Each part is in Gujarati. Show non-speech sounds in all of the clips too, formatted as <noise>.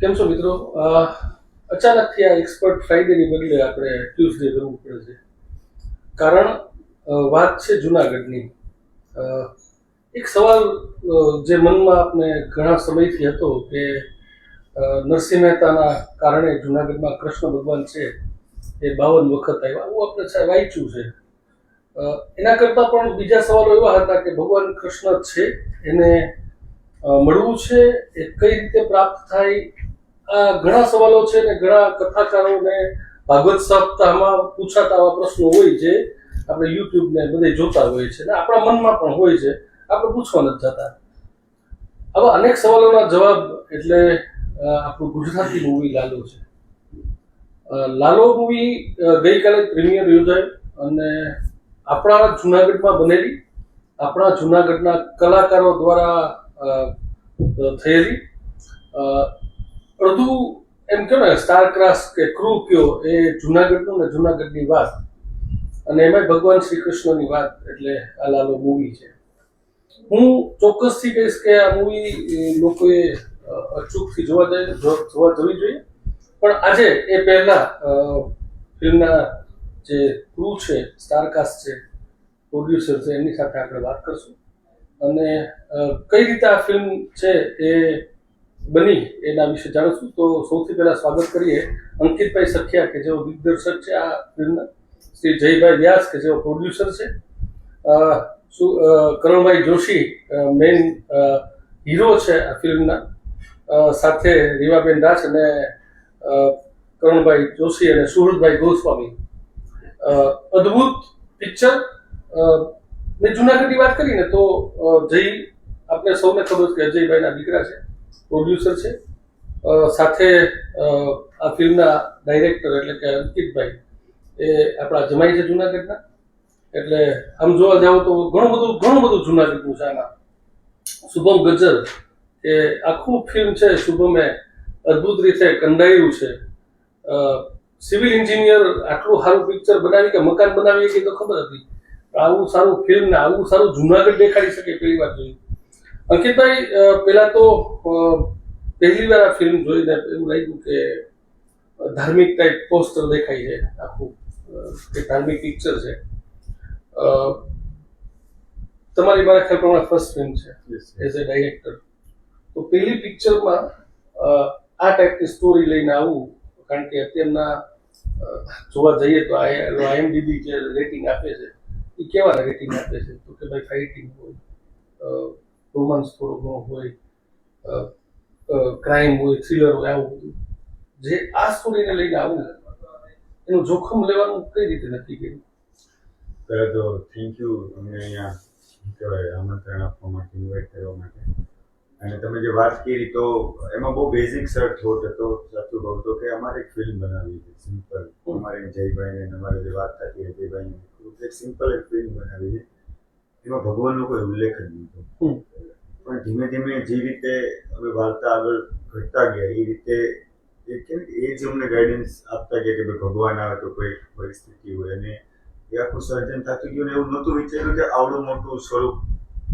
કેમ છો મિત્રો? અચાનકથી આ એક્સપર્ટ ફ્રાઈડેની બદલે આપણે ટ્યુઝડે કરવું પડે છે. કારણ વાત છે જુનાગઢની. એક સવાલ જે મનમાં આપણે ઘણા સમયથી હતો કે નરસિંહ મહેતાના કારણે જુનાગઢમાં કૃષ્ણ ભગવાન છે એ બાવન વખત આવ્યા. આવું આપણે વાંચ્યું છે. એના કરતાં પણ બીજા સવાલો એવા હતા કે ભગવાન કૃષ્ણ છે, એને મળવું છે, એ કઈ રીતે પ્રાપ્ત થાય ઘણા સવાલો છે ને ઘણા કથાકારોને ભાગવત સપ્તાહમાં પૂછાતા આવા પ્રશ્નો હોય છે. આપણે યુટ્યુબ ને બધે જોતા હોય છે ને આપણા મનમાં પણ હોય છે. આપણે પૂછવા નથી જતા. આવા અનેક સવાલોના જવાબ એટલે આપણું ગુજરાતી મૂવી લાલો છે. લાલો મૂવી ગઈકાલે પ્રીમિયર યોજાયું અને આપણા જુનાગઢમાં બનેલી, આપણા જુનાગઢના કલાકારો દ્વારા થયેલી. અડધું એમ કહો ને સ્ટાર ક્રાસ કે ક્રૂ કયો, એ જુનાગઢનું ને જુનાગઢની વાત. અને એમાંય ભગવાન શ્રી કૃષ્ણની વાત એટલે આ લાલો મૂવી છે. હું ચોક્કસથી કહીશ કે આ મૂવી લોકોએ અચૂકથી જોવા જાય જોવા જવી જોઈએ. પણ આજે એ પહેલા ફિલ્મના જે ક્રૂ છે સ્ટારકાસ્ટ છે પ્રોડ્યુસર છે, એમની સાથે આપણે વાત કરશું. અને કઈ રીતે આ ફિલ્મ છે એ બની એના વિશે જાણીશું. તો સૌથી પહેલા સ્વાગત કરીએ અંકિતભાઈ સખિયા કે જેઓ દિગ્દર્શક છે આ ફિલ્મના. શ્રી જયભાઈ વ્યાસ, કે જેઓ પ્રોડ્યુસર છે. કરણભાઈ જોશી મેઇન હીરો છે આ ફિલ્મના. સાથે રીવાબેન દાસ અને કરણભાઈ જોશી અને સુહૃદભાઈ ગોસ્વામી. અદ્ભુત પિક્ચર. મેં જુનાગઢની વાત કરીને તો જય આપણે સૌને ખબર કે અજયભાઈના દીકરા છે. પ્રોડ્યુસર છે. સાથે આ ફિલ્મના ડાયરેક્ટર એટલે કે અંકિતભાઈ, એ આપણા જમાઈ છે જુનાગઢના. એટલે આમ જોવા જાવ તો ઘણું બધું ઘણું બધું જુનાગઢનું છે આમાં. શુભમ ગજર એ આખું ફિલ્મ છે શુભમે અદ્ભુત રીતે કંડાયું છે. સિવિલ એન્જિનિયર આટલું સારું પિક્ચર બનાવી કે મકાન બનાવી કે તો ખબર હતી. આવું સારું ફિલ્મ ને આવું સારું જુનાગઢ દેખાડી શકે પહેલી વાર જોયું. અંકિતભાઈ પેલા તો પહેલી વાર આ ફિલ્મ જોઈને એવું લાગ્યું કે ધાર્મિક ટાઈપ પોસ્ટર દેખાય છે આખું કે ધાર્મિક પિક્ચર છે. તમારી મારા ખ્યાલ પ્રમાણે ફર્સ્ટ ફિલ્મ છે એઝ અ ડાયરેક્ટર તો પહેલી પિક્ચરમાં આ ટાઈપની સ્ટોરી લઈને આવું કારણ કે અત્યારના જોવા જઈએ તો આઈએમડીબી જે રેટિંગ આપે છે એ કેવા રેટિંગ આપે છે? તો કે ભાઈ ફાઇટિંગ હોય. રોમાન્સ થોડો ઘણો હોય ક્રાઇમ હોય થ્રિલર હોય આવું બધું. જે આ સ્ટોરીને લઈને આવું એનું જોખમ લેવાનું કઈ રીતે નક્કી કર્યું? પહેલાં તો થેન્ક યુ અમને અહીંયા કહેવાય આમંત્રણ આપવા માટે ઇન્વાઇટ કરવા માટે. અને તમે જે વાત કરી તો એમાં બહુ બેઝિક સર થોટ હતો સાચું કહું તો કે અમારે એક ફિલ્મ બનાવી છે સિમ્પલ અમારે જયભાઈને અમારે જે વાત થતી જયભાઈને એક સિમ્પલ એક ફિલ્મ બનાવી છે. એમાં ભગવાનનો કોઈ ઉલ્લેખ જ નહોતો. પણ ધીમે ધીમે જે રીતે અમે વાર્તા આગળ ઘટતા ગયા એ રીતે એ કે ને એ જ અમને ગાઈડન્સ આપતા ગયા કે ભાઈ ભગવાન આવે તો કોઈ પરિસ્થિતિ હોય. અને એ આખું સર્જન થતું ગયું ને એવું નહોતું વિચાર્યું કે આવડું મોટું સ્વરૂપ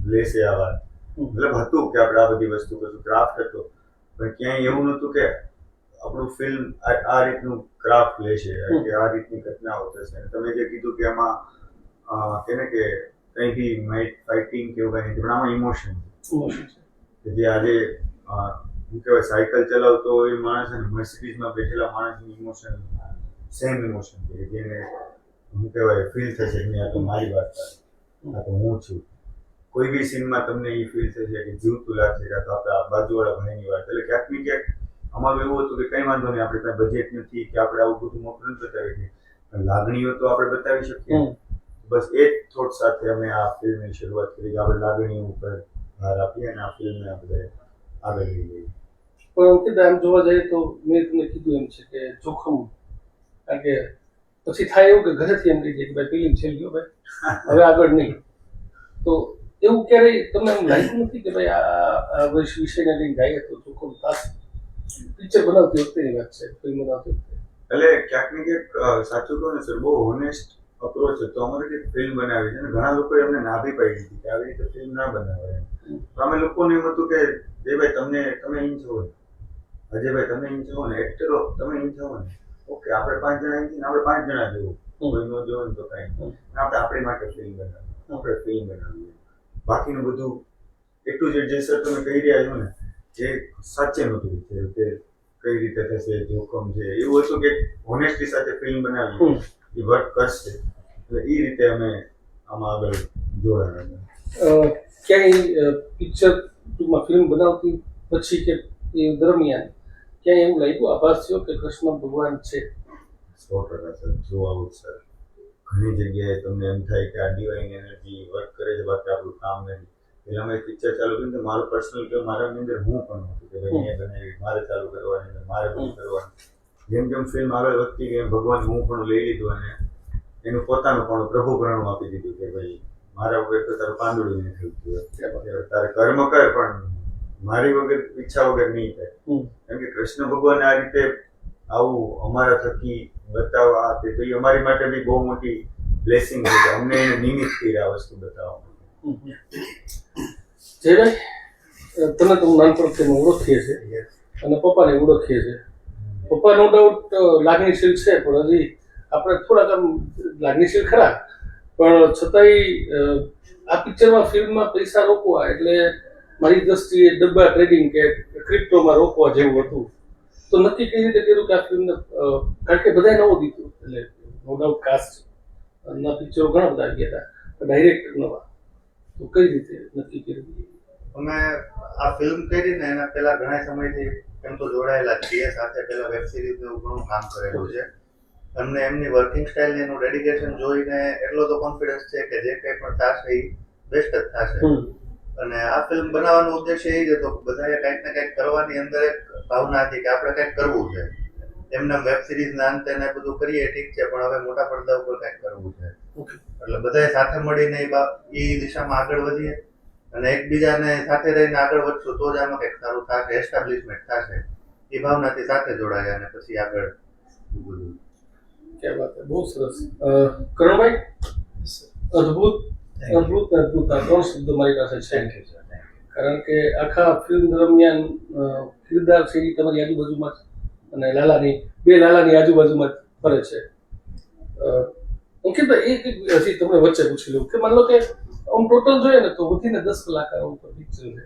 લેશે આ વાત. મતલબ હતું કે આપણે આ બધી વસ્તુ કરશું ક્રાફ્ટ હતો. પણ ક્યાંય એવું નહોતું કે આપણું ફિલ્મ આ રીતનું ક્રાફ્ટ લેશે કે આ રીતની ઘટનાઓ થશે. અને તમે જે કીધું કે આમાં અ, કે ને કે કંઈ બી માઇટ ફાઇટિંગ કે એવું કંઈ નથી પણ આમાં ઇમોશન છે. જે આજે શું કહેવાય સાયકલ ચલાવતો એ માણસ અને મર્સિડીઝમાં બેઠેલા માણસની ઇમોશન સેમ ઇમોશન છે. જેને શું કહેવાય ફીલ થશે કે આ તો મારી વાત આ તો હું છું. કોઈ બી સીનમાં તમને એ ફીલ થશે કે જીવતું લાગશે કે આ તો આપણા બાજુવાળા ભાઈની વાત એટલે ક્યાંક ને ક્યાંક અમારું એવું હતું કે કંઈ વાંધો નહીં આપણે કાંઈ બજેટ નથી કે આપણે આવું બધું મોટું નથી બતાવી પણ લાગણીઓ તો આપણે બતાવી શકીએ. બસ એ થોટ સાથે અમે આ ફિલ્મની શરૂઆત કરી કે આપણે લાગણીઓ ઉપર ભાર આપીએ અને આ ફિલ્મને આપણે આગળ લઈ જઈએ પણ અંકિત આમ જોવા જઈએ તો મેં તમને કીધું એમ છે કે જોખમ કારણ કે પછી થાય એવું કે ઘરેથી એમ કહી દે કે ભાઈ ફિલ્મ છેલ્લી ગયો ભાઈ હવે આગળ નહીં. તો એવું ક્યારેય તમને એમ લાગ્યું નથી કે ભાઈ આ વિષયને લઈને જઈએ તો જોખમ થશે? પિક્ચર બનાવતી વખતેની વાત છે ફિલ્મ બનાવતી વખતે. એટલે ક્યાંક ને ક્યાંક સાચું કહું ને સર બહુ હોનેસ્ટ અપ્રોચ હતો અમારે જે ફિલ્મ બનાવી છે અને ઘણા લોકો એમને ના બી પાડી દીધી કે આવી રીતે ફિલ્મ ના બનાવે તો અમે લોકોને એમ હતું કે, જે ભાઈ તમને, તમે ઇન છો અજયભાઈ તમે એમ છો ને એક્ટરો તમે એમ છો ને, ઓકે, આપણે પાંચ જણા એમ આપણે પાંચ જણા જોવું કોઈ ન જોવે ને તો કાંઈ આપણે આપણી માટે ફિલ્મ બનાવીએ, આપણે ફિલ્મ બનાવીએ. બાકીનું બધું એટલું જ જે તમે કહી રહ્યા છો ને, જે સાચે નહોતું કે કઈ રીતે થશે, જોખમ છે, એવું હતું કે હોનેસ્ટી સાથે ફિલ્મ બનાવી. એ વર્ક કરશે. એટલે એ રીતે અમે આમાં આગળ જોડાયા ક્યાંય પિક્ચર ટૂંકમાં ફિલ્મ બનાવતી પછી કે એ દરમિયાન ક્યાંય એવું લાગ્યું? આભાસ થયો કે કૃષ્ણ ભગવાન છે? સો ટકા સર. જોવા સર. ઘણી જગ્યાએ તમને એમ થાય કે આ ડિવાઇન એનર્જી વર્ક કરે છે બાકી આપણું કામ નથી. એટલે અમે પિક્ચર ચાલુ કર્યું તો મારું પર્સનલ કે મારા અંદર હું પણ હતું કે ભાઈ અહીંયા બનાવી મારે ચાલુ કરવાની મારે બધું કરવાનું. જેમ જેમ ફિલ્મ આગળ વધતી ગઈ એમ ભગવાન હું પણ લઈ લીધું અને એનું પોતાનું પણ પ્રભુ પ્રણું આપી દીધું કે ભાઈ મારા વગર તો તારું પાંદડું નહીં થયું તારે કર્મ કર પણ મારી વગર ઈચ્છા વગર નહીં થાય. કેમ કે કૃષ્ણ ભગવાન આ રીતે આવું અમારા થકી બતાવવા આ તે એ અમારી માટે બી બહુ મોટી બ્લેસિંગ છે અમને એને નિમિત્ત કરી આ વસ્તુ બતાવવા માટે. તમે તો નાનપણથી ઓળખીએ છીએ. અને પપ્પાને ઓળખીએ છીએ. પપ્પા નો ડાઉટ લાગણીશીલ છે, પણ હજી આપણે થોડાક આમ લાગણીશીલ ખરા. પણ છતાંય આ પિક્ચરમાં ફિલ્મમાં પૈસા રોકવા એટલે મારી દ્રષ્ટિએ ડબ્બા ટ્રેડિંગ કે ક્રિપ્ટોમાં રોકવા જેવું હતું. તો નક્કી કઈ રીતે કર્યું કે આ ફિલ્મને કારણ કે બધાએ નવો દીધું એટલે નો ડાઉટ કાસ્ટ ના પિક્ચરો ઘણા બધા ગયા હતા. ડાયરેક્ટર નવા. તો કઈ રીતે નક્કી કર્યું? અમે આ ફિલ્મ કરીને એના પહેલા ઘણા સમયથી એમ તો જોડાયેલા છીએ. સાથે પેલા વેબ સિરીઝ એવું ઘણું કામ કરેલું છે. અમને એમની વર્કિંગ સ્ટાઇલ ને એનું ડેડિકેશન જોઈને એટલો તો કોન્ફિડન્સ છે કે જે કંઈ પણ થશે એ બેસ્ટ જ થશે. અને આ ફિલ્મ બનાવવાનો ઉદ્દેશ્ય એ જ હતો કે બધાએ કંઈક ને કંઈક કરવાની અંદર એક ભાવના હતી કે આપણે કંઈક કરવું છે. એમને વેબ સિરીઝ ના અંતે ને બધું કરીએ ઠીક છે પણ હવે મોટા પડદા ઉપર કંઈક કરવું છે. એટલે બધાએ સાથે મળીને એ દિશામાં આગળ વધીએ. અને એકબીજાને સાથે રહીને આગળ વધશું તો જ આમાં કંઈક સારું થશે એસ્ટાબ્લિશમેન્ટ થશે. એ ભાવનાથી સાથે જોડાયા અને પછી આગળ બધું ક્યાં વાત બહુ સરસ. કરણભાઈ? અદ્ભુત અદ્ભુત અદ્ભુત. આ ત્રણ શબ્દો મારી પાસે છે. કારણ કે આખા ફિલ્મ દરમિયાન કિરદાર છે એ તમારી આજુબાજુમાં જ અને લાલાની બે લાલાની આજુબાજુમાં ફરે છે. અંકિતભાઈ એ હજી તમને વચ્ચે પૂછી લઉં કે માન લો કે આમ ટોટલ જોઈએ ને તો વધીને દસ કલાકાર ઉપર પિક્ચર છે.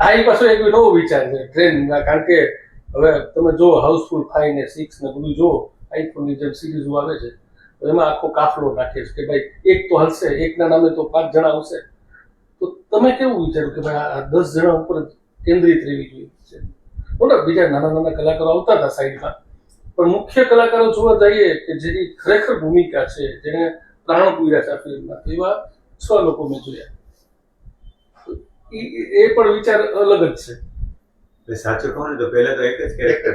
આ એ પાછો એક નવો વિચાર છે ટ્રેન કારણ કે હવે તમે જો હાઉસફુલ ફાઈવ ને સિક્સ ને બધું જુઓ આઈફોનની જેમ સિરીઝો આવે છે, તો એમાં આખો કાફલો નાખે છે કે ભાઈ એક તો હલશે, એકના નામે તો પાંચ જણા આવશે. તો તમે કેવું વિચાર્યું કે ભાઈ આ દસ જણા ઉપર જ કેન્દ્રિત રહેવી જોઈએ? છે બરાબર. બીજા નાના નાના કલાકારો આવતા હતા સાઈડમાં. પણ મુખ્ય કલાકારો જોવા જઈએ કે જેની ખરેખર ભૂમિકા છે જેને પ્રાણ પૂર્યા છે આ ફિલ્મમાં, તો એવા છ લોકો મેં જોયા. એ પણ વિચાર અલગ જ છે. સાચું કહું ને તો પહેલા તો એક જ કેરેક્ટર.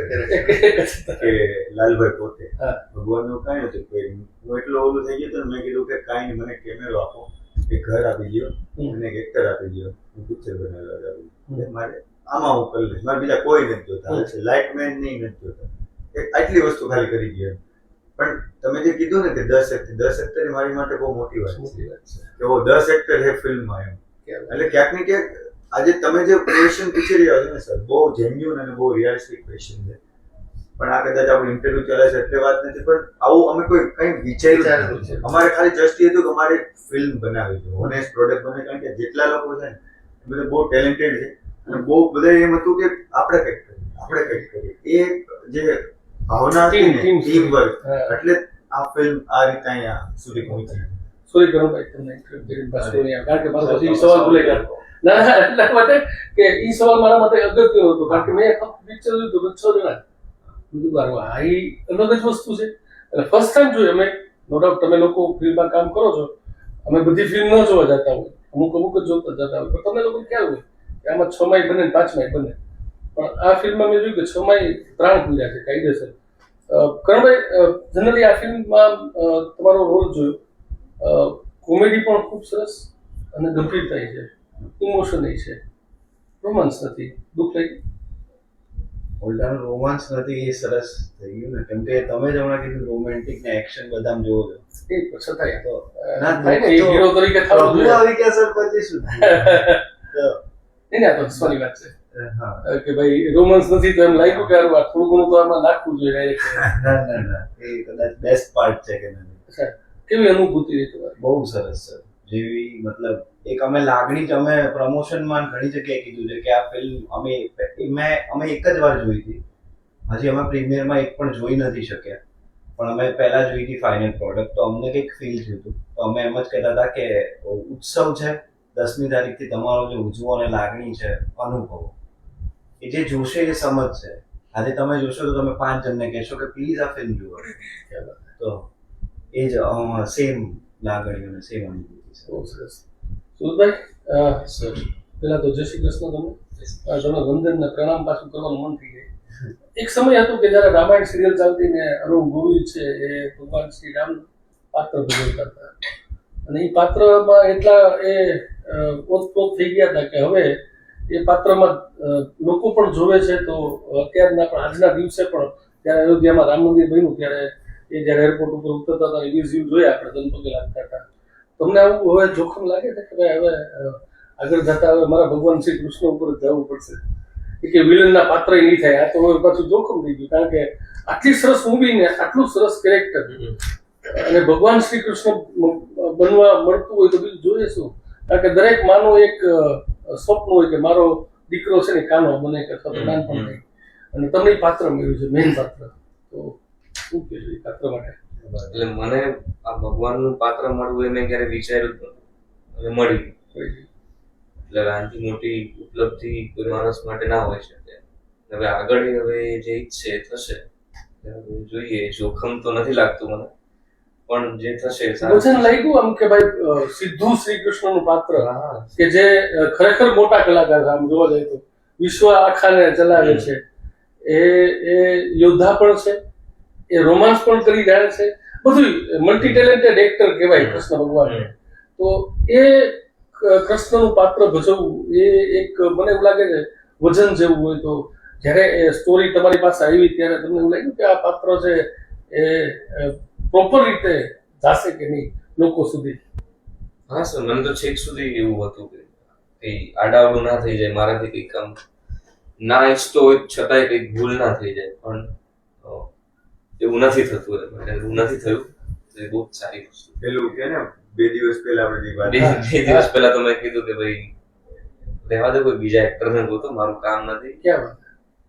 કે લાલભાઈ પોતે. ભગવાનનું કાંઈ નતું કે હું એટલો ઓલું થઈ ગયો તો મેં કીધું કે કાંઈ મને કેમેરો આપો. એક ઘર આપી દો હમ. અને એક એક્ટર આપી દો હું પિક્ચર બનાવવા જાઉં. મારે આમાં હું કરી લઈશ. મારે બીજા કોઈ નથી જોતા. હમ. લાઇટ મેન નહીં નથી જોતા. આટલી વસ્તુ ખાલી કરી ગયો પણ તમે જે કીધું ને કે દસ હેક્ટર દસ હેક્ટર મારી માટે બહુ મોટી વાત છે. કે ઓ દસ એક્ટર છે ફિલ્મમાં એમ. એટલે ક્યાંક ને ક્યાંક આજે તમે જે ક્વેશ્ચન પૂછી રહ્યા છો ને સર બહુ જેન્યુન અને બહુ રિયાલિસ્ટિક ક્વેશ્ચન છે. પણ આ કદાચ આપણું ઇન્ટરવ્યુ ચાલે છે એટલે વાત નથી પણ આવું અમે કોઈ કંઈ વિચાર્યું છે. અમારે ખાલી જસ્ટ એ હતું કે અમારે ફિલ્મ બનાવી છે ઓનેસ્ટ પ્રોડક્ટ બને કારણ કે જેટલા લોકો છે ને એ બધા બહુ ટેલેન્ટેડ છે. અને બહુ બધા એમ હતું કે આપણે કંઈક કરીએ આપણે કંઈક કરીએ. એ જે ભાવના હતી ટીમ વર્ક એટલે આ ફિલ્મ આ રીતે અહીંયા સુધી પહોંચી. સોરી તમને કરીને પાછું અહીંયા કારણ કે મારો પછી સવાલ ભૂલાઈ ગયો. ના ના એટલા માટે કે ઈ સવાલ મારા માટે અગત્યનો હતો કારણ કે મેં પિક્ચર જોયું હતું છ જણા બીજું બારું આ ઈ અલગ જ વસ્તુ છે. એટલે ફર્સ્ટ ટાઈમ જોયું અમે નો ડાઉટ તમે લોકો ફિલ્મમાં કામ કરો છો અમે બધી ફિલ્મ ન જોવા જતા હોય. અમુક અમુક જ જોતા જતા હોય પણ તમે લોકો ખ્યાલ હોય કે આમાં છ માય બને પાંચ માય બને. આ ફિલ્મમાં મેં જોયું કે છ માય પ્રાણ પૂર્યા છે કાયદેસર. કરણભાઈ જનરલી આ ફિલ્મમાં તમારો રોલ જોયો. કોમેડી પણ ખૂબ સરસ અને ગંભીરતા છે. ઇમોશન છે. રોમાન્સ નથી. દુઃખ લાગ્યું ઓલ્ડાનો રોમાન્સ નથી એ સરસ થઈ ગયું ને. કેમ કે તમે જ હમણાં કીધું રોમેન્ટિક ને એક્શન બધા જોવો છો. એ છતાંય. તો ના, થાય ને, હીરો તરીકે થવું જોઈએ. ગયા સર પછી શું નહીં <laughs> ને તો સોરી વાત છે. કે ભાઈ રોમન્સ નથી તો એમ લાગ્યું કે આ થોડું ઘણું તો આમાં નાખવું જોઈએ ના ના ના એ કદાચ બેસ્ટ પાર્ટ છે કે નહીં. કેવી અનુભૂતિ રહી તમારી? બહુ સરસ છે જેવી મતલબ એક અમે લાગણી જ અમે પ્રમોશનમાં ઘણી જગ્યાએ કીધું છે કે આ ફિલ્મ અમે મેં અમે એક જ વાર જોઈ હતી. હજી અમે પ્રીમિયરમાં એક પણ જોઈ નથી શક્યા. પણ અમે પહેલા જોઈ હતી ફાઇનલ પ્રોડક્ટ તો અમને કંઈક ફીલ થયું હતું. તો અમે એમ જ કહેતા હતા કે ઉત્સવ છે. દસમી તારીખથી તમારો જે ઉજવો અને લાગણી છે અનુભવો. એ જે જોશે એ સમજશે. આજે તમે જોશો તો તમે પાંચ જણને કહેશો કે પ્લીઝ આ ફિલ્મ જુઓ. તો એ જ સેમ લાગણી અને સેમ અનુભૂતિ બહુ સરસ. સુરતભાઈ સર પહેલા તો જય શ્રી કૃષ્ણ તમે વંદનને પ્રણામ પાછું કરવાનું મન થઈ જાય એક સમય હતો કે જ્યારે રામાયણ સિરિયલ ચાલતી ને અરુણ ગોવિલ છે એ ભગવાન શ્રી રામ પાત્ર ભજવતા હતા અને એ પાત્રમાં એટલા એ અ, થઈ ગયા હતા કે હવે એ પાત્રમાં લોકો પણ જોવે છે તો અત્યારના પણ આજના દિવસે પણ ત્યારે અયોધ્યામાં રામ મંદિર બન્યું ત્યારે એ જ્યારે એરપોર્ટ ઉપર ઉતરતા હતા એવી જીવ જોયા આપણે દંપતિ લાગતા હતા. તમને આવું હવે જોખમ લાગે છે કે ભાઈ હવે આગળ જતા હવે મારા ભગવાન શ્રી કૃષ્ણ ઉપર જવું પડશે? એ કે વિલનના પાત્ર નહીં થાય, આ તો હવે પાછું જોખમ થઈ ગયું, કારણ કે આટલી સરસ મૂવી ને આટલું સરસ કેરેક્ટર અને ભગવાન શ્રી કૃષ્ણ બનવા મળતું હોય તો બીજું જોઈએ શું કારણ કે દરેક માનો એક સ્વપ્ન હોય કે મારો દીકરો છે ને કાનો મને કે અથવા તો નાનપણ અને તમને પાત્ર મળ્યું છે મેન પાત્ર. તો શું કહેશો એ પાત્ર માટે? એટલે મને આ ભગવાનનું પાત્ર મળવું એ મેં ક્યારે વિચાર્યું હવે મળ્યું. એટલે આનાથી મોટી ઉપલબ્ધિ કોઈ માણસ માટે ના હોય શકે. હવે આગળ હવે જે ઈચ્છે થશે. જોઈએ જોખમ તો નથી લાગતું મને. પણ જે થશે વચન લાગ્યું આમ કે ભાઈ સિદ્ધુ શ્રી કૃષ્ણનું પાત્ર કે જે ખરેખર મોટા કલાકાર છે આમ જોવા જાય તો. વિશ્વ આખાને ચલાવે છે. એ એ યોદ્ધા પણ છે એ રોમાન્સ પણ કરી રહ્યા છે. બધું મલ્ટી ટેલેન્ટેડ એક્ટર કહેવાય કૃષ્ણ ભગવાન તો એ કૃષ્ણનું પાત્ર ભજવવું એ એક મને એવું લાગે છે વજન જેવું હોય તો. જ્યારે એ સ્ટોરી તમારી પાસે આવી ત્યારે તમને એવું લાગ્યું કે આ પાત્ર છે એ પ્રોપર રીતે જાશે કે નહીં લોકો સુધી. હા સર મને તો છેક સુધી એવું હતું કે કઈ આડાવડું ના થઈ જાય મારાથી કંઈક કામ ના ઈચ્છતો હોય છતાંય કંઈક ભૂલ ના થઈ જાય પણ એવું નથી થતું એમ. એટલે એવું નથી થયું. એ બહુ સારી વસ્તુ. પેલું કે ને બે દિવસ પહેલા આપણે જે વાત બે દિવસ પહેલા તો મેં કીધું કે ભાઈ રહેવા દે કોઈ બીજા એક્ટર ને ગોતો મારું કામ નથી. ક્યાં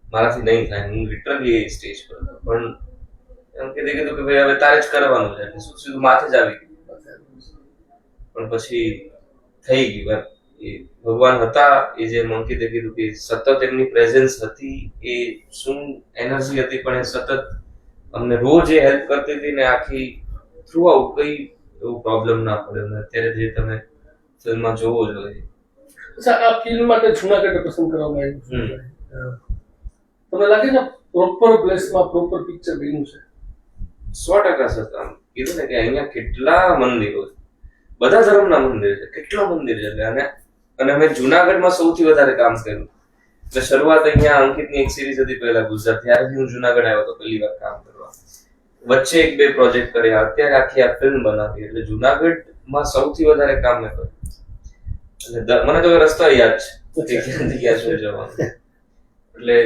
મારાથી નહીં થાય હું લિટરલી એ સ્ટેજ પર હતો. પણ એમ કીધું કીધું કે ભાઈ હવે તારે જ કરવાનું છે. એટલે શું સીધું માથે જ આવી ગયું. પણ પછી થઈ ગયું. એમ. એ ભગવાન હતા એ જે મંકિતે કીધું કે સતત એમની પ્રેઝન્સ હતી એ શું એનર્જી હતી પણ એ સતત અમને રોજ એ હેલ્પ કરતી હતી ને આખી થ્રુ આઉટ કઈ એવું પ્રોબ્લેમ ના પડે. અને અત્યારે જે તમે ફિલ્મમાં જોવો જોઈએ અચ્છા આ ફિલ્મ માટે જુનાગઢ પસંદ કરવામાં આવ્યું. તમને લાગે છે પ્રોપર પ્લેસમાં પ્રોપર પિક્ચર બન્યું છે? સો ટકા સર કીધું ને કે અહીંયા કેટલા મંદિરો છે. બધા ધર્મના મંદિર છે. કેટલા મંદિર છે? એટલે અને અને અમે જુનાગઢમાં સૌથી વધારે કામ કર્યું. એટલે શરૂઆત અહીંયા અંકિતની એક સિરીઝ હતી પહેલા ગુજરાત. ત્યારથી હું જુનાગઢ આવ્યો હતો પહેલી વાર કામ કરવા. વચ્ચે એક બે પ્રોજેક્ટ કર્યા. અત્યારે આખી આ ફિલ્મ બનાવી. એટલે જુનાગઢમાં સૌથી વધારે કામ મેં કર્યું. એટલે મને તો રસ્તો યાદ છે. શું જવાનું. એટલે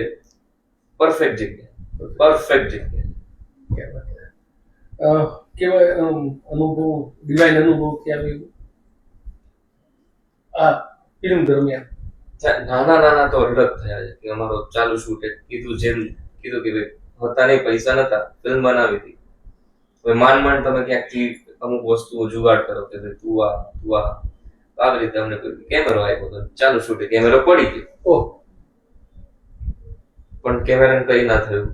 પરફેક્ટ જગ્યા. પરફેક્ટ જગ્યા. કેવાય અનુભવ ડિવાઇન અનુભવ ક્યાં આવ્યો આ ફિલ્મ દરમિયાન. નાના નાના તો અઢળક થયા છે. કે અમારો ચાલુ શૂટ કીધું જેમ કીધું કે ભાઈ હતા નહીં પૈસા નતા ફિલ્મ બનાવી હતી. હવે માન માંડ તમે ક્યાંકથી અમુક વસ્તુઓ જુગાડ કરો કે ભાઈ તું આ તું આ. આવી રીતે અમને કોઈ કેમેરો આવ્યો તો ચાલુ શૂટે કેમેરો પડી ગયો. પણ કેમેરાને કઈ ના થયું.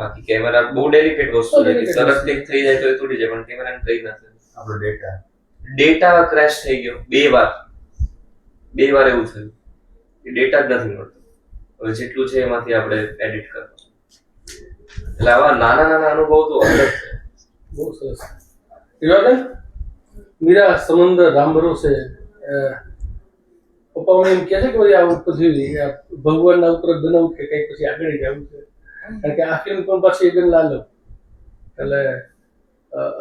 બાકી કેમેરા બહુ ડેલિકેટ વસ્તુ છે તરત ક્લિક થઈ જાય તો એ તૂટી જાય પણ કેમેરાને કઈ નથી. આપણો ડેટા ડેટા ક્રેશ થઈ ગયો. બે વાર. બે વાર એવું થયું. કે ડેટા જ નથી મળતો. હવે જેટલું છે એમાંથી આપણે એડિટ કરવાનું. એટલે આવા નાના નાના અનુભવ તો અલગ છે. બહુ સરસ. રિવાબેન મીરા સમંદર રામ ભરોસે અ, પપ્પા મને એમ કહે છે કે ભાઈ આ પછી આ ભગવાનના ઉપર બનાવું કે કંઈક પછી આગળ જવું છે. કારણ કે આ ફિલ્મ પણ પાછી એકદમ લાલ. એટલે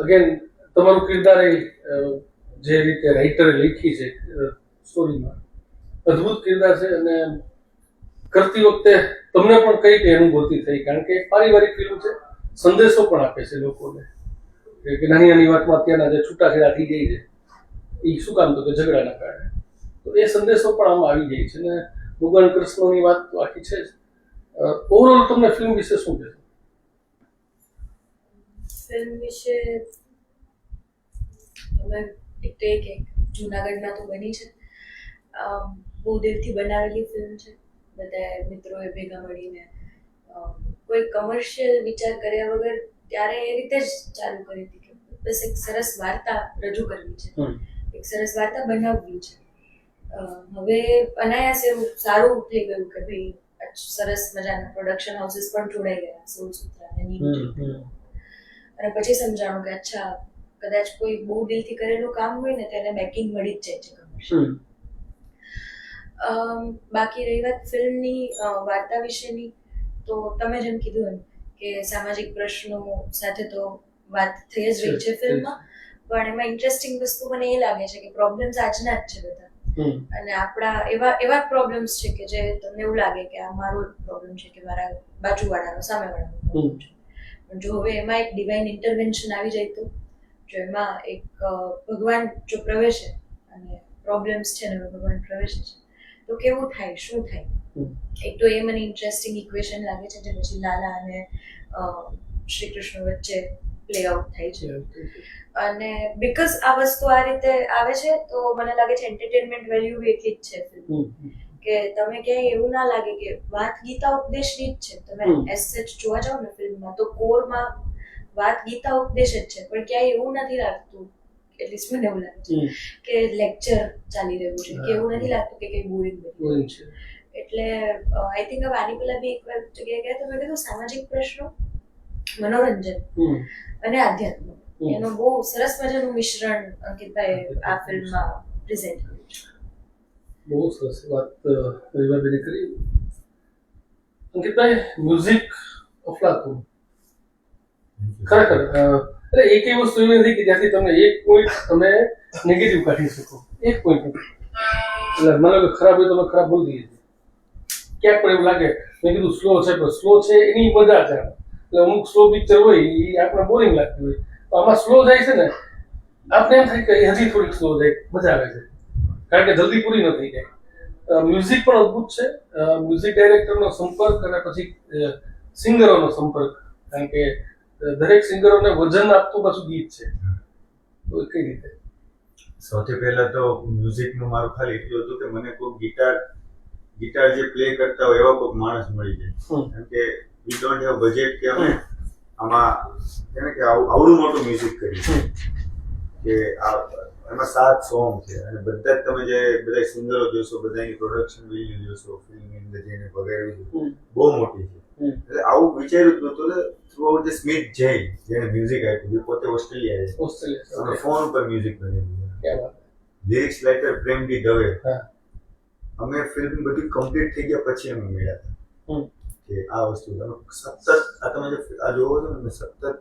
અગેન તમારું કિરદાર જે રીતે રાઇટરે લખી છે સ્ટોરીમાં અદ્ભુત કિરદાર છે અને કરતી વખતે તમને પણ કઈ કઈ અનુભૂતિ થઈ, કારણ કે પારિવારિક ફિલ્મ છે, સંદેશો પણ આપે છે લોકોને. કે નાની નાની વાતમાં અત્યારના જે છૂટાછેડા થઈ જાય છે એ શું કામ તો કે ઝઘડાના કારણે. તો એ સંદેશો પણ આમાં આવી જાય છે અને ભગવાન કૃષ્ણની વાત તો આખી છે જ. ઓવરઓલ તમને ફિલ્મ વિશે શું કહેશો? ફિલ્મ વિશે અમે એક તો એક એક જુનાગઢમાં તો બની છે. બહુ દિલથી બનાવેલી ફિલ્મ છે. બધા મિત્રોએ ભેગા મળીને કોઈ કમર્શિયલ વિચાર કર્યા વગર ત્યારે એ રીતે જ ચાલુ કરી હતી કે બસ એક સરસ વાર્તા રજૂ કરવી છે. એક સરસ વાર્તા બનાવવી છે. હવે અનાયાસ એવું સારું થઈ ગયું કે ભાઈ સરસ મજાના પ્રોડક્શન હાઉસીસ પણ જોડાઈ ગયા સોળ સૂત્રા અને નીમ અને પછી સમજાણું કે અચ્છા કદાચ કોઈ બહુ દિલથી કરેલું કામ હોય ને તેને બેકિંગ મળી જ જાય છે. અમ, બાકી રહી વાત ફિલ્મની વાર્તા વિશેની તો તમે જેમ કીધું એમ કે સામાજિક પ્રશ્નો સાથે તો વાત થઈ જ રહી છે ફિલ્મમાં. પણ એમાં ઇન્ટરેસ્ટિંગ વસ્તુ મને એ લાગે છે કે પ્રોબ્લેમ્સ આજના જ છે બધા. અને આપણા એવા એવા પ્રોબ્લેમ્સ છે કે જે તમને એવું લાગે કે આ મારો પ્રોબ્લેમ છે કે મારા બાજુવાળાનો સામેવાળાનો પ્રોબ્લેમ છે. પણ જો હવે એમાં એક ડિવાઇન ઇન્ટરવેન્શન આવી જાય તો જો એમાં એક ભગવાન જો પ્રવેશે અને પ્રોબ્લેમ્સ છે ને ભગવાન પ્રવેશે છે તો કેવું થાય? શું થાય? એક તો એ મને ઇન્ટરેસ્ટિંગ ઇક્વેશન લાગે છે જે પછી લાલા અને શ્રી કૃષ્ણ વચ્ચે પ્લે આઉટ થાય છે. અને બીકોઝ આ વસ્તુ આ રીતે આવે છે તો મને લાગે છે એન્ટરટેનમેન્ટ વેલ્યુ બી એટલી જ છે હમ. કે તમે ક્યાંય એવું ના લાગે કે વાત ગીતા ઉપદેશની જ છે. તમે. એસ સચ જોવા જાઓ ને ફિલ્મમાં તો કોરમાં વાત ગીતા ઉપદેશ જ છે. પણ ક્યાંય એવું નથી લાગતું એટલીસ્ટ મને એવું લાગે છે કે લેક્ચર ચાલી રહ્યું છે. કે એવું નથી લાગતું કે કંઈ બોરિંગ બોરિંગ છે. એટલે આઈ થિંક હવે આની પહેલા બી એક વાર જગ્યાએ ગયા તો મેં કીધું સામાજિક પ્રશ્નો મનોરંજન. અને આધ્યાત્મ. એનો બહુ સરસ મજાનું મિશ્રણ અંકિતભાઈ આ ફિલ્મમાં પ્રેઝન્ટ કર્યું છે. બહુ સરસ વાત અ, રીવાબેને કરી. અંકિતભાઈ મ્યુઝિક અફલાતું ખરેખર અરે એટલે એક એવી વસ્તુ એવી નથી કે જ્યાંથી તમે એક પોઈન્ટ તમે નેગેટિવ કાઢી શકો. એક પોઈન્ટ એટલે મને કે ખરાબ હોય તો તમે ખરાબ બોલી દઈએ. ક્યાંક પણ એવું લાગે. મેં કીધું સ્લો છે પણ સ્લો છે એની મજા છે. એટલે અમુક સ્લો પિક્ચર હોય એ આપણે બોરિંગ લાગતી હોય. તો આમાં સ્લો જાય છે ને આપણે એમ થાય કે હજી થોડીક સ્લો જાય મજા આવે છે. કારણ કે જલ્દી પૂરી ન થઈ જાય. મ્યુઝિક પણ અદ્ભુત છે. મ્યુઝિક ડાયરેક્ટરનો સંપર્ક અને પછી સિંગરોનો સંપર્ક. કારણ કે દરેક સિંગરોને વજન આપતું પાછું ગીત છે. તો કઈ રીતે? સૌથી પહેલા તો મ્યુઝિકનું મારું ખાલી એટલું હતું કે મને કોઈ ગિટાર ગિટાર જે પ્લે કરતા હોય એવા કોઈ માણસ મળી જાય. કારણ કે વી ડોન્ટ હેવ બજેટ કે અમે આમાં કેને કે આવડું મોટું મ્યુઝિક કર્યું કે આ એમાં સાત સોંગ છે. અને બધા જ તમે જે બધા સિંગરો જોશો બધાની પ્રોડક્શન વેલ્યુ જોશો ફિલ્મ અંદર જેને વગાડ્યું બહુ મોટી છે. એટલે આવું વિચાર્યું જ નતું throughout the Smith Jain જેને મ્યુઝિક આપ્યું જે પોતે ઓસ્ટ્રેલિયા છે. ઓસ્ટ્રેલિયા ફોન ઉપર મ્યુઝિક બનાવ્યું lyrics writer Prem D Dave અમે ફિલ્મ બધી કમ્પ્લીટ થઈ ગયા પછી અમે મળ્યા. હતા. કે આ વસ્તુ સતત આ તમે જે આ જોવો છો ને સતત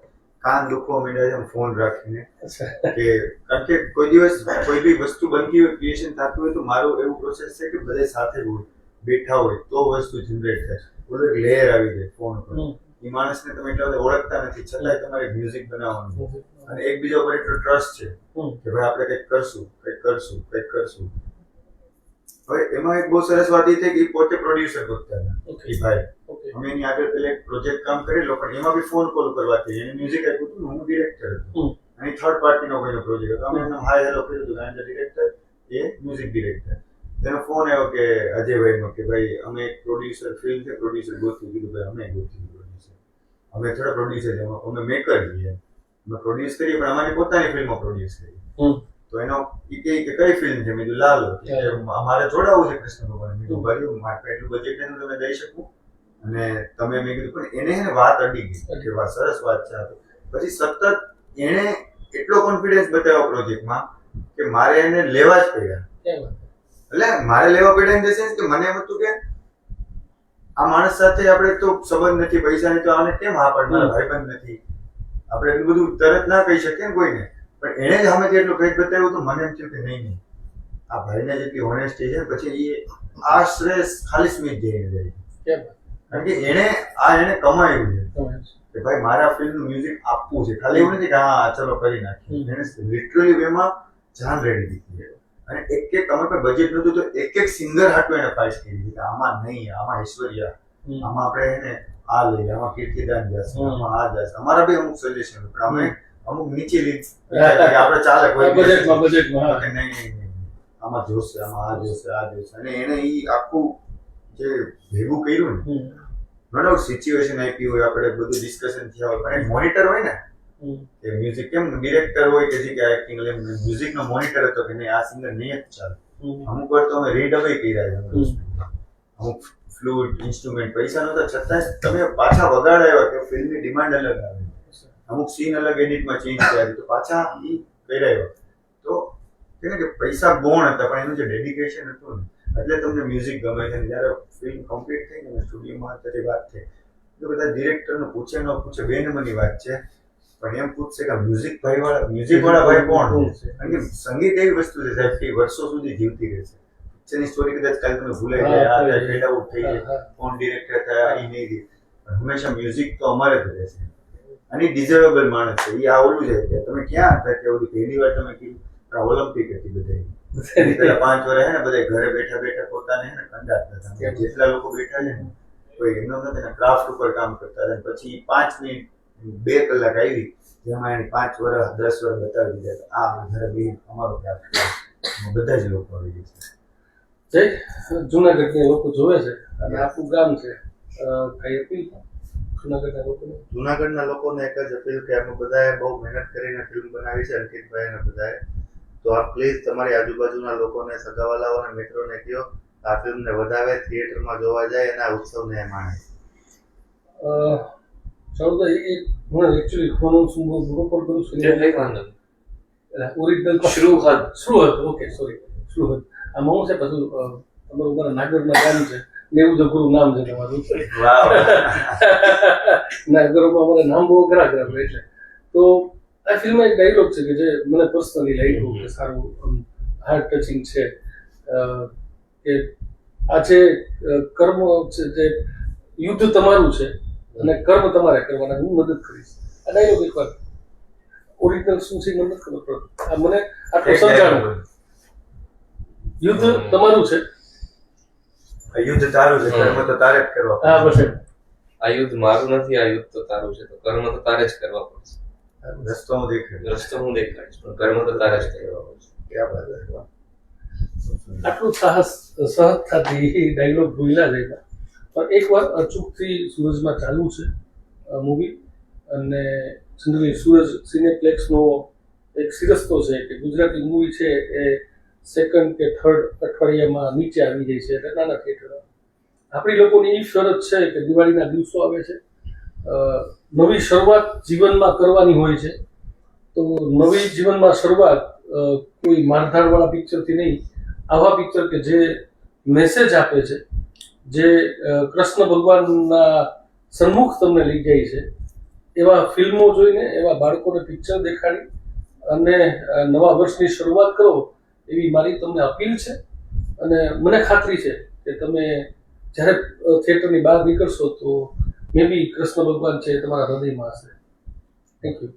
કાન દુખવા માંડ્યા છે ફોન રાખીને કે કારણ કે કોઈ દિવસ કોઈ બી વસ્તુ બનતી હોય ક્રિએશન થતું હોય તો મારું એવું પ્રોસેસ છે કે બધા સાથે હોય બેઠા હોય તો વસ્તુ જનરેટ થાય. ઓલો એક લેયર આવી જાય ફોન પર એ માણસને તમે એટલા બધા ઓળખતા નથી છતાંય તમારે મ્યુઝિક બનાવવાનું. અને એકબીજા ઉપર એટલો ટ્રસ્ટ છે. કે ભાઈ આપણે કંઈક કરશું કંઈક કરશું કંઈક કરશું. હવે એમાં એક બહુ સરસ વાત એ છે કે પોતે પ્રોડ્યુસર હતા. ઓકે ભાઈ. ઓકે અમે એની આગળ પેલા એક પ્રોજેક્ટ કામ કરેલો પણ એમાં બી ફોન કોલ કરવાથી એને મ્યુઝિક આપ્યું હતું હું ડિરેક્ટર હતો. અને થર્ડ પાર્ટીનો કોઈનો પ્રોજેક્ટ હતો. અમે એમને હાય હેલો કર્યું હતું આઈ ડિરેક્ટર એ મ્યુઝિક ડિરેક્ટર તેનો ફોન આવ્યો કે અજયભાઈનો કે ભાઈ અમે એક પ્રોડ્યુસર ફિલ્મ છે પ્રોડ્યુસર ગોતું કીધું ભાઈ અમે ગોતું પ્રોડ્યુસર અમે થોડા પ્રોડ્યુસર અમે- મેકર છીએ. અમે પ્રોડ્યુસ કરીએ પણ અમારી પોતાની ફિલ્મો પ્રોડ્યુસ કરીએ. હમ. તો એનો એ કહે કે કઈ ફિલ્મ છે? મેં લાલ. અમારે મારે જોડાવું છે કૃષ્ણ ભગવાન મેં કીધું ભાઈ મારે એટલું બજેટ એનું તમે દઈ શકું. અને તમે મેં કીધું પણ એને હે વાત અડી ગઈ. કે વાત સરસ વાત છે પછી સતત એણે એટલો કોન્ફિડન્સ બતાવ્યો પ્રોજેક્ટમાં કે મારે એને લેવા જ પડ્યા. એટલે મારે લેવા પડ્યા ઇન ધ સેન્સ કે મને એમ હતું કે આ માણસ સાથે આપણે તો સંબંધ નથી પૈસા નહીં તો આને કેમ હા પણ મારા ભાઈબંધ નથી? આપણે એટલું બધું તરત ના કહી શકીએ ને કોઈને. પણ એણે જ અમે જેટલું કંઈક બતાવ્યું તો મને એમ થયું કે નહીં નહીં. આ ભાઈને જેટલી ઓનેસ્ટી છે પછી એ આ શ્રેય ખાલી સ્મિત જઈને જાય. કારણ કે એણે આ એણે કમાયું છે. કે ભાઈ મારા ફિલ્મનું મ્યુઝિક આપવું છે. ખાલી એવું નથી કે હા ચલો કરી નાખીએ. એને લિટરલી વેમાં જાન રેડી દીધી અને એક એક અમે પણ બજેટ નહોતું તો એક એક સિંગર હાટું એને ફાઇસ કરી દીધી કે આમાં નહીં આમાં ઐશ્વર્યા. આમાં આપણે એને આ લઈએ આમાં કીર્તિદાન જશે આમાં આ જશે. અમારા બી અમુક સજેશન પણ અમે અમુક નીચે રીત. આપણે ચાલે કોઈ બજેટમાં બજેટમાં નહીં નહીં આમાં જોશે આમાં આ જોશે આ જોશે. અને એને એ આખું જે ભેગું કર્યું ને ડાઉટ સિચ્યુએશન આપી હોય આપણે બધું ડિસ્કશન થયા હોય. પણ એક મોનિટર હોય ને કે મ્યુઝિક કેમ ડિરેક્ટર હોય કે જે કે એક્ટિંગ એટલે મ્યુઝિક નો મોનિટર હતો કે નહીં આ સિંગર નહીં જ ચાલે. અમુક વાર તો અમે રીડ અવે કર્યા છે અમુક ફ્લુડ ઇન્સ્ટ્રુમેન્ટ પૈસા નહોતા છતાં તમે પાછા વગાડાયો કે ફિલ્મની ડિમાન્ડ અલગ આવે. અમુક સીન અલગ એડિટમાં ચેન્જ થયા તો પાછા એ કર્યા તો કે કે પૈસા ગોણ હતા પણ એનું જે ડેડિકેશન હતું ને એટલે તમને મ્યુઝિક ગમે છે. જ્યારે ફિલ્મ કમ્પ્લીટ થઈ ને સ્ટુડિયોમાં અત્યારે વાત થઈ તો બધા ડિરેક્ટરને પૂછે ન પૂછે બે નંબરની વાત છે. પણ એમ પૂછશે કે મ્યુઝિક ભાઈ વાળા મ્યુઝિક વાળા ભાઈ કોણ? છે કારણ કે સંગીત એવી વસ્તુ છે સાહેબ કે વર્ષો સુધી જીવતી રહેશે પિક્ચરની સ્ટોરી કદાચ કાલે તમે ભૂલાઈ જાય આ ફેડ આઉટ થઈ ગયા જાય કોણ ડિરેક્ટર થયા એ નહીં હંમેશા મ્યુઝિક તો અમારે જ રહેશે અને ડિઝર્વેબલ માણસ છે. એ આ ઓલું છે કે તમે ક્યાં હતા કે ઓલી પહેલી વાર તમે કીધું આ ઓલિમ્પિક હતી બધાય <laughs> પેલા પાંચ વર્ષ હે ને બધા ઘરે બેઠા બેઠા પોતાને હે ને કંડારતા હતા. જેટલા લોકો બેઠા છે ને કોઈ એમનો નથી ને ક્રાફ્ટ ઉપર કામ કરતા હતા. પછી પાંચ મિનિટ બે કલાક આવી જેમાં એને પાંચ વર્ષ દસ વર્ષ બતાવી દીધા આ ઘરે બે અમારો ક્રાફ્ટ બધા જ લોકો આવી જાય. છે જુનાગઢના લોકો જોવે છે. અને આખું ગામ છે. કઈ અપીલ? જુનાગઢના લોકોને? એક જ અપીલ કે અમે બધાએ બહુ મહેનત કરીને ફિલ્મ બનાવી છે અંકિતભાઈ અને બધાએ. તો આપ પ્લીઝ તમારી આજુબાજુના લોકોને સગાવાલાઓ અને મિત્રોને કહો આ ફિલ્મને વધાવે થિયેટરમાં જોવા જાય અને આ ઉત્સવને માણે. અ, ચાલો તો એ હું એકચ્યુઅલી ફોન શું પ્રોપર કરું છું? એટલે વાંધો. Original Shruhad Shruhad okay sorry Shruhad આમાં હું છે બધું તમારું ઉપર નાગરના ગામ છે. એવું જગરું નામ છે તમારું. <laughs> નાગરોમાં મને નામ બહુ ખરા ખરાબ રહે છે. તો આ ફિલ્મમાં એક ડાયલોગ છે કે જે મને પર્સનલી લાગ્યું કે સારું હાર્ટ ટચિંગ છે. કે આ જે કર્મ છે જે યુદ્ધ તમારું છે અને કર્મ તમારે કરવાના હું મદદ કરીશ. આ ડાયલોગ એકવાર ઓરિજિનલ શું છે મને નથી ખબર આ મને આટલું સમજાણું. યુદ્ધ તમારું છે યુદ્ધ તારું છે કર્મ તો તારે જ કરવા હા બસ આ યુદ્ધ મારું નથી આ યુદ્ધ તો તારું છે તો કર્મ તો તારે જ કરવા પડશે. રસ્તો હું દેખાય રસ્તો હું દેખાડીશ પણ કર્મ તો તારે જ કરવા પડશે. ક્યાં બાત છે આટલું સાહસ સહજતાથી ડાયલોગ ભૂલ્યા જાય પણ એકવાર અચૂકથી સૂરજમાં ચાલુ છે મૂવી અને જનરલી સૂરજ સિનેપ્લેક્સનો એક સિરસ્તો છે કે ગુજરાતી મૂવી છે એ સેકન્ડ કે થર્ડ અઠવાડિયામાં નીચે આવી જાય છે એટલે નાના થિયેટર. આપણી લોકોની એ શરત છે કે દિવાળીના દિવસો આવે છે. નવી શરૂઆત જીવનમાં કરવાની હોય છે. તો નવી જીવનમાં શરૂઆત કોઈ મારધાડવાળા પિક્ચરથી નહીં, આવા પિક્ચર કે જે મેસેજ આપે છે, જે કૃષ્ણ ભગવાનના સન્મુખ તમને લઈ જાય છે, એવા ફિલ્મો જોઈને, એવા બાળકોને પિક્ચર દેખાડી અને નવા વર્ષની શરૂઆત કરો એવી મારી તમને અપીલ છે અને મને ખાતરી છે કે તમે જ્યારે થિયેટરની બહાર નીકળશો તો મે બી કૃષ્ણ ભગવાન છે તમારા હૃદયમાં હશે. Thank you